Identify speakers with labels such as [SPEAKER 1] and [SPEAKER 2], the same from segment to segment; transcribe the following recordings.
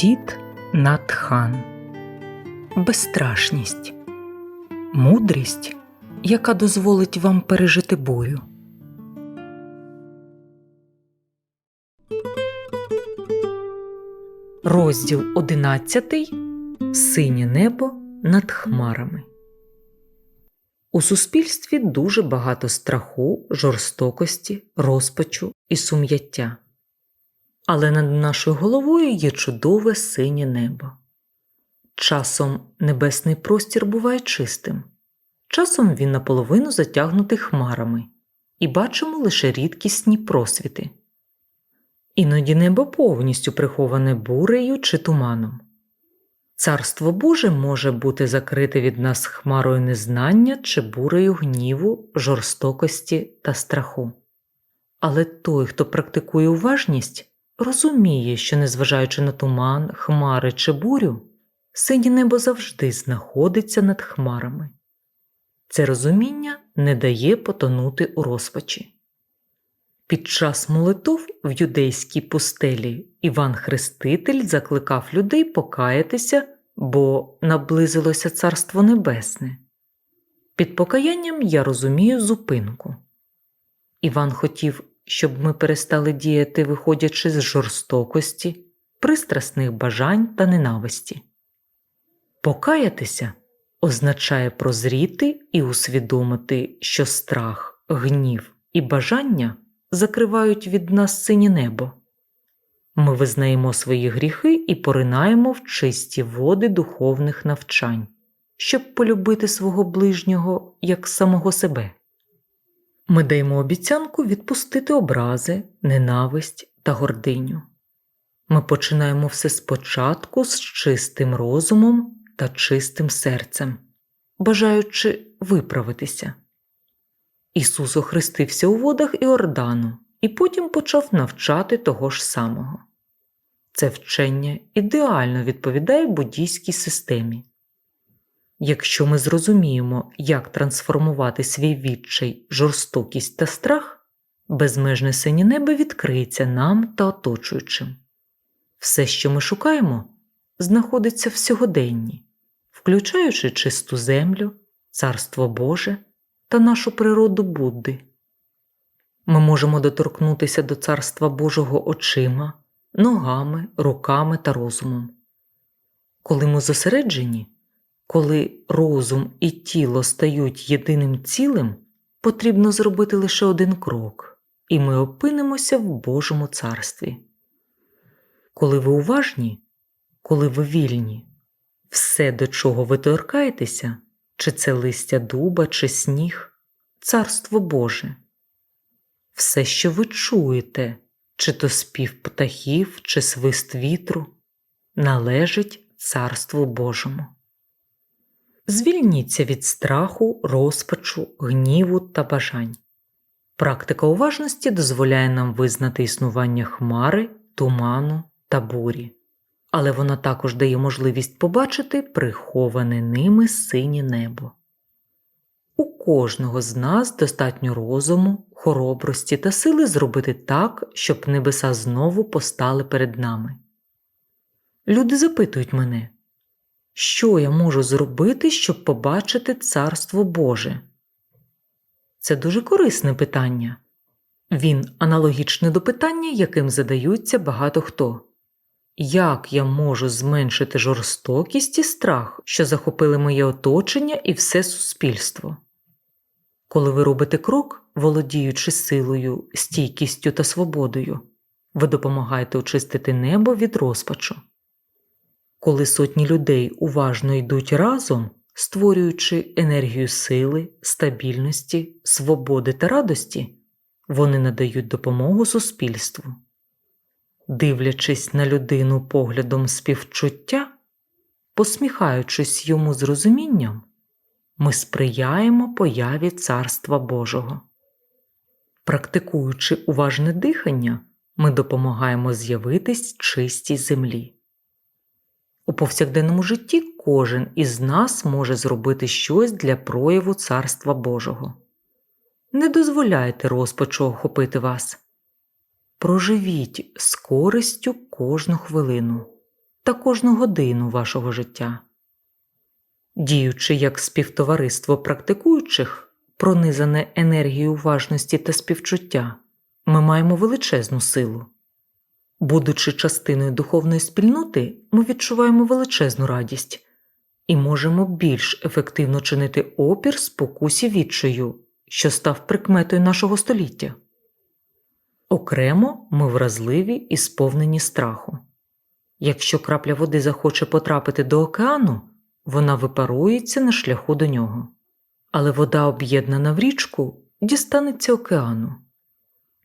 [SPEAKER 1] Дід Натхан Безстрашність Мудрість, яка дозволить вам пережити бурю. Розділ одинадцятий Синє небо над хмарами. У суспільстві дуже багато страху, жорстокості, розпачу і сум'яття. Але над нашою головою є чудове синє небо. Часом небесний простір буває чистим, часом він наполовину затягнутий хмарами, і бачимо лише рідкісні просвіти. Іноді небо повністю приховане бурею чи туманом. Царство Боже може бути закрите від нас хмарою незнання чи бурею гніву, жорстокості та страху. Але той, хто практикує уважність, розуміє, що, незважаючи на туман, хмари чи бурю, синє небо завжди знаходиться над хмарами. Це розуміння не дає потонути у розпачі. Під час молитов в юдейській пустелі Іван Хреститель закликав людей покаятися, бо наблизилося Царство Небесне. Під покаянням я розумію зупинку. Іван хотів, щоб ми перестали діяти, виходячи з жорстокості, пристрасних бажань та ненависті. Покаятися означає прозріти і усвідомити, що страх, гнів і бажання закривають від нас синє небо. Ми визнаємо свої гріхи і поринаємо в чисті води духовних навчань, щоб полюбити свого ближнього як самого себе. Ми даємо обіцянку відпустити образи, ненависть та гординю. Ми починаємо все спочатку з чистим розумом та чистим серцем, бажаючи виправитися. Ісус охрестився у водах Іордану і потім почав навчати того ж самого. Це вчення ідеально відповідає буддійській системі. Якщо ми зрозуміємо, як трансформувати свій відчай, жорстокість та страх, безмежне синє небо відкриється нам та оточуючим. Все, що ми шукаємо, знаходиться в сьогоденні, включаючи чисту землю, царство Боже та нашу природу Будди. Ми можемо доторкнутися до Царства Божого очима, ногами, руками та розумом. Коли ми зосереджені, коли розум і тіло стають єдиним цілим, потрібно зробити лише один крок, і ми опинимося в Божому царстві. Коли ви уважні, коли ви вільні, все, до чого ви торкаєтеся, чи це листя дуба, чи сніг, царство Боже. Все, що ви чуєте, чи то спів птахів, чи свист вітру, належить Царству Божому. Звільніться від страху, розпачу, гніву та бажань. Практика уважності дозволяє нам визнати існування хмари, туману та бурі, але вона також дає можливість побачити приховане ними синє небо. У кожного з нас достатньо розуму, хоробрості та сили зробити так, щоб небеса знову постали перед нами. Люди запитують мене, що я можу зробити, щоб побачити Царство Боже? Це дуже корисне питання. Він аналогічний до питання, яким задаються багато хто. Як я можу зменшити жорстокість і страх, що захопили моє оточення і все суспільство? Коли ви робите крок, володіючи силою, стійкістю та свободою, ви допомагаєте очистити небо від розпачу. Коли сотні людей уважно йдуть разом, створюючи енергію сили, стабільності, свободи та радості, вони надають допомогу суспільству. Дивлячись на людину поглядом співчуття, посміхаючись йому з розумінням, ми сприяємо появі Царства Божого. Практикуючи уважне дихання, ми допомагаємо з'явитись чистій землі. У повсякденному житті кожен із нас може зробити щось для прояву Царства Божого. Не дозволяйте розпачу охопити вас. Проживіть з користю кожну хвилину, та кожну годину вашого життя. Діючи як співтовариство практикуючих, пронизане енергією уважності та співчуття, ми маємо величезну силу. Будучи частиною духовної спільноти, ми відчуваємо величезну радість і можемо більш ефективно чинити опір спокусі відчаю, що став прикметою нашого століття. Окремо ми вразливі і сповнені страху. Якщо крапля води захоче потрапити до океану, вона випарується на шляху до нього, але вода, об'єднана в річку, дістанеться океану.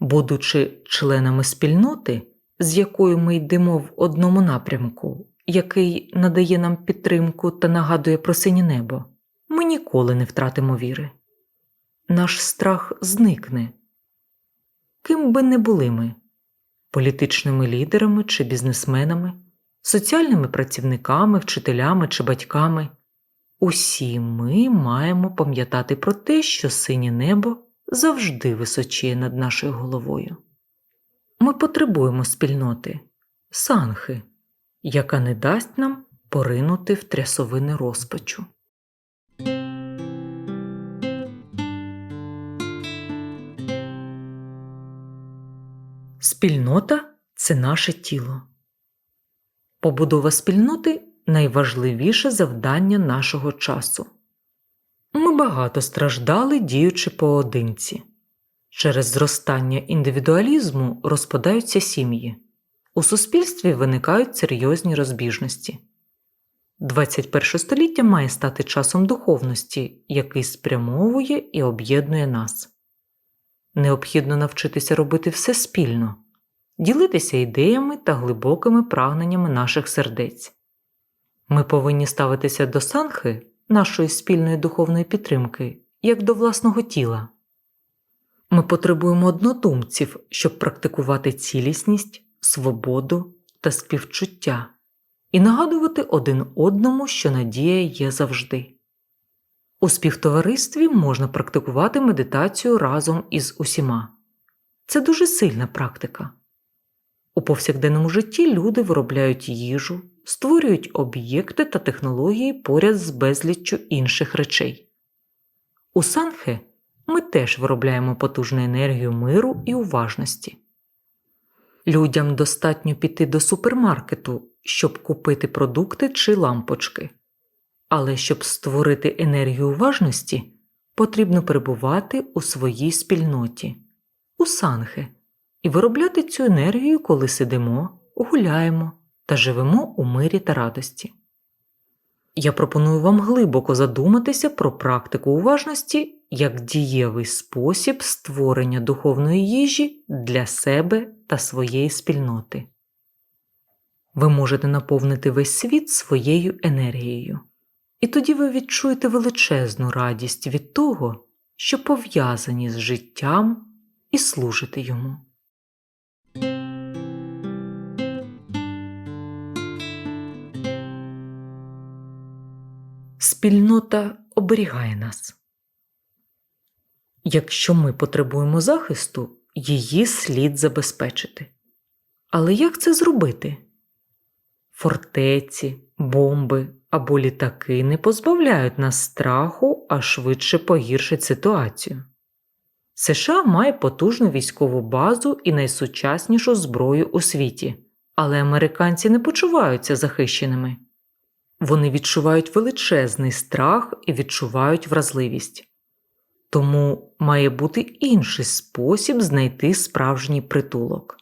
[SPEAKER 1] Будучи членами спільноти, з якою ми йдемо в одному напрямку, який надає нам підтримку та нагадує про синє небо, ми ніколи не втратимо віри. Наш страх зникне. Ким би не були ми політичними лідерами чи бізнесменами, соціальними працівниками, вчителями чи батьками. Усі ми маємо пам'ятати про те, що синє небо завжди височіє над нашою головою. Ми потребуємо спільноти, санхи, яка не дасть нам поринути в трясовини розпачу. Спільнота це наше тіло. Побудова спільноти найважливіше завдання нашого часу. Ми багато страждали, діючи поодинці. Через зростання індивідуалізму розпадаються сім'ї. У суспільстві виникають серйозні розбіжності. 21 століття має стати часом духовності, який спрямовує і об'єднує нас. Необхідно навчитися робити все спільно, ділитися ідеями та глибокими прагненнями наших сердець. Ми повинні ставитися до санхи, нашої спільної духовної підтримки, як до власного тіла. Ми потребуємо однодумців, щоб практикувати цілісність, свободу та співчуття і нагадувати один одному, що надія є завжди. У співтоваристві можна практикувати медитацію разом із усіма. Це дуже сильна практика. У повсякденному житті люди виробляють їжу, створюють об'єкти та технології поряд з безліччю інших речей. У санхе ми теж виробляємо потужну енергію миру і уважності. Людям достатньо піти до супермаркету, щоб купити продукти чи лампочки. Але щоб створити енергію уважності, потрібно перебувати у своїй спільноті, у санхе, і виробляти цю енергію, коли сидимо, гуляємо та живемо у мирі та радості. Я пропоную вам глибоко задуматися про практику уважності як дієвий спосіб створення духовної їжі для себе та своєї спільноти. Ви можете наповнити весь світ своєю енергією. І тоді ви відчуєте величезну радість від того, що пов'язані з життям і служите йому. Спільнота оберігає нас. Якщо ми потребуємо захисту, її слід забезпечити. Але як це зробити? Фортеці, бомби або літаки не позбавляють нас страху, а швидше погіршать ситуацію. США має потужну військову базу і найсучаснішу зброю у світі, але американці не почуваються захищеними. Вони відчувають величезний страх і відчувають вразливість. Тому має бути інший спосіб знайти справжній притулок.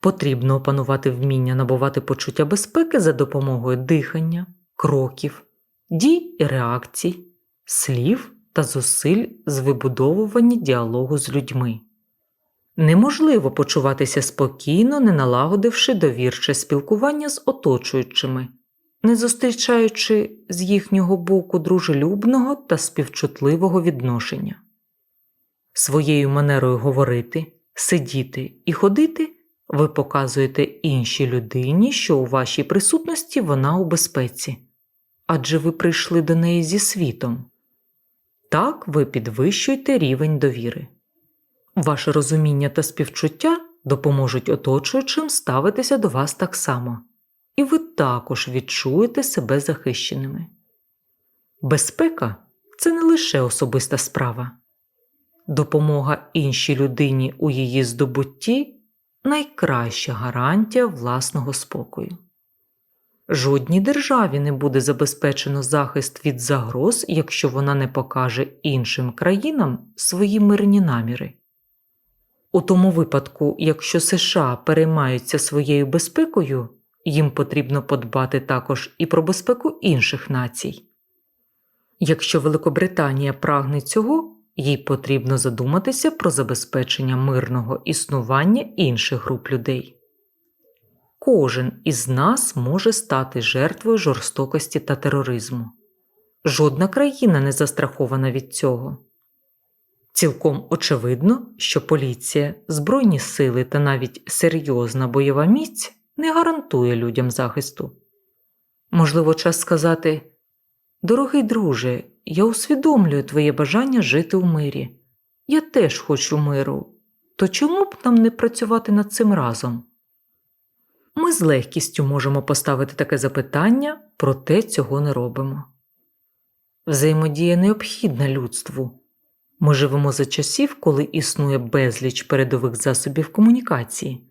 [SPEAKER 1] Потрібно опанувати вміння набувати почуття безпеки за допомогою дихання, кроків, дій і реакцій, слів та зусиль з вибудовування діалогу з людьми. Неможливо почуватися спокійно, не налагодивши довірче спілкування з оточуючими, не зустрічаючи з їхнього боку дружелюбного та співчутливого відношення. Своєю манерою говорити, сидіти і ходити ви показуєте іншій людині, що у вашій присутності вона у безпеці, адже ви прийшли до неї зі світом. Так ви підвищуєте рівень довіри. Ваше розуміння та співчуття допоможуть оточуючим ставитися до вас так само, і ви також відчуєте себе захищеними. Безпека це не лише особиста справа. Допомога іншій людині у її здобутті найкраща гарантія власного спокою. Жодній державі не буде забезпечено захист від загроз, якщо вона не покаже іншим країнам свої мирні наміри. У тому випадку, якщо США переймаються своєю безпекою, їм потрібно подбати також і про безпеку інших націй. Якщо Великобританія прагне цього, їй потрібно задуматися про забезпечення мирного існування інших груп людей. Кожен із нас може стати жертвою жорстокості та тероризму. Жодна країна не застрахована від цього. Цілком очевидно, що поліція, збройні сили та навіть серйозна бойова міць не гарантує людям захисту. Можливо, час сказати Дорогий друже, я усвідомлюю твоє бажання жити у мирі. Я теж хочу миру. То чому б нам не працювати над цим разом? Ми з легкістю можемо поставити таке запитання, проте цього не робимо. Взаємодія необхідна людству. Ми живемо за часів, коли існує безліч передових засобів комунікації,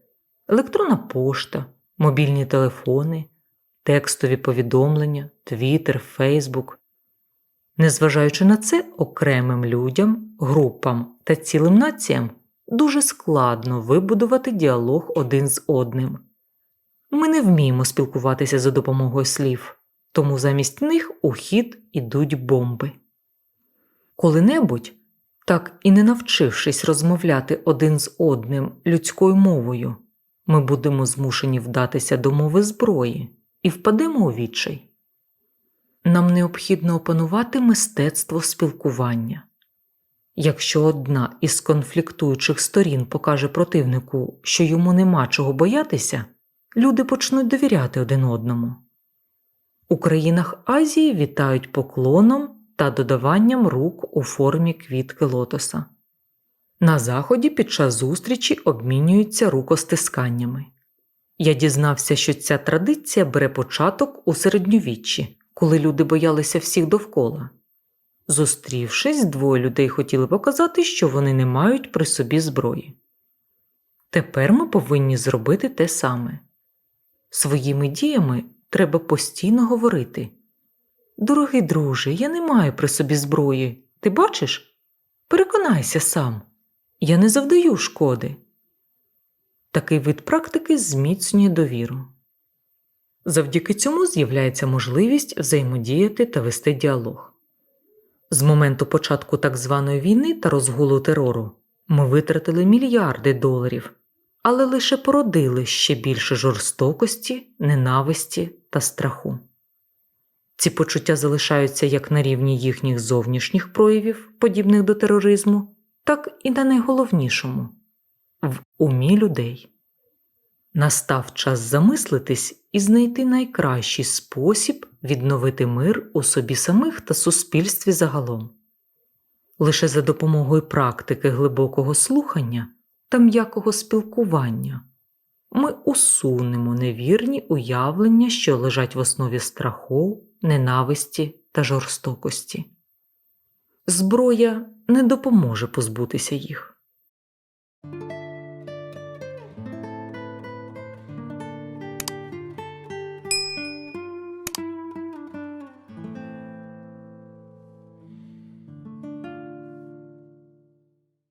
[SPEAKER 1] електронна пошта, мобільні телефони, текстові повідомлення, Твіттер, Фейсбук. Незважаючи на це, окремим людям, групам та цілим націям дуже складно вибудувати діалог один з одним. Ми не вміємо спілкуватися за допомогою слів, тому замість них у хід ідуть бомби. Коли-небудь, так і не навчившись розмовляти один з одним людською мовою, ми будемо змушені вдатися до мови зброї і впадемо у відчай. Нам необхідно опанувати мистецтво спілкування. Якщо одна із конфліктуючих сторін покаже противнику, що йому нема чого боятися, люди почнуть довіряти один одному. У країнах Азії вітають поклоном та додаванням рук у формі квітки лотоса. На заході під час зустрічі обмінюються рукостисканнями. Я дізнався, що ця традиція бере початок у середньовіччі, коли люди боялися всіх довкола. Зустрівшись, двоє людей хотіли показати, що вони не мають при собі зброї. Тепер ми повинні зробити те саме. Своїми діями треба постійно говорити Дорогий друже, я не маю при собі зброї. Ти бачиш? Переконайся сам, я не завдаю шкоди. Такий вид практики зміцнює довіру. Завдяки цьому з'являється можливість взаємодіяти та вести діалог. З моменту початку так званої війни та розгулу терору ми витратили мільярди доларів, але лише породили ще більше жорстокості, ненависті та страху. Ці почуття залишаються як на рівні їхніх зовнішніх проявів, подібних до тероризму, так і на найголовнішому в умі людей. Настав час замислитись і знайти найкращий спосіб відновити мир у собі самих та суспільстві загалом. Лише за допомогою практики глибокого слухання та м'якого спілкування ми усунемо невірні уявлення, що лежать в основі страху, ненависті та жорстокості. Зброя не допоможе позбутися їх.